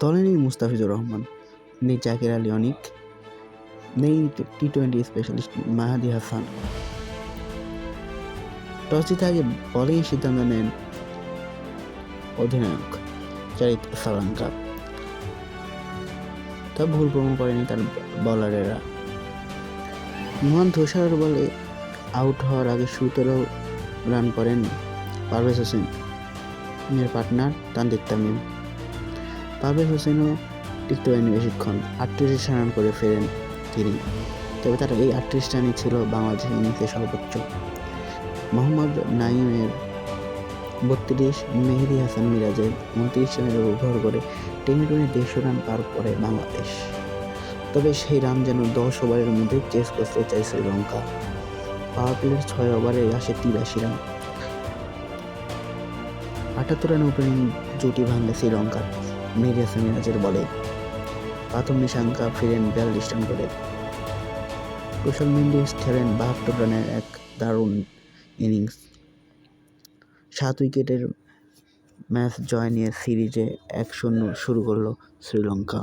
দলে নেই মুস্তাফিজুর রহমান, নেই জাকির আলী অনিক, নেই T twenty specialist Mahadi Hasan. Toss জিতে আগে বলেই সিদ্ধান্ত নেন অধিনায়ক চারিত সালাঙ্কা। তা ভুল প্রমাণ করেনি তার বলারেরা মোহন ধোসার বলে আউট হওয়ার আগে সতেরো রান করেন পারভেজ হোসেন। এর পার্টনার তানজিদ তামিম। পারভেজ হোসেনও টিকতে পারেনি বেশিক্ষণ আটত্রিশ রান করে ফেরেন তিনি। তবে তার এই আটত্রিশ রানই ছিল বাংলাদেশের ইনিংসে সর্বোচ্চ। মোহাম্মদ নাইমের বত্রিশ, মেহেদি হাসান মিরাজের উনত্রিশ রানের উপর করে টেনে টুনে দেড়শো রান পার করে বাংলাদেশ। তবে সেই রান যেন দশ ওভারের মধ্যে চেস করতে চায় শ্রীলঙ্কা। পাওয়ার প্লের ছয় ওভারে আসে তিরাশি রান। আটাত্তর রানে ওপেনিং জুটি ভাঙে শ্রীলঙ্কার মেহেদি হাসান বলে। প্রথম নিশাঙ্কা ফিরেন বিয়াল্লিশ রান করে কুশল মেন্ডিস খেলেন বাহাত্তর রানের এক দারুণ ইনিংস। সাত উইকেটের ম্যাচ জয় নিয়ে সিরিজে এক শূন্য শুরু করল শ্রীলঙ্কা।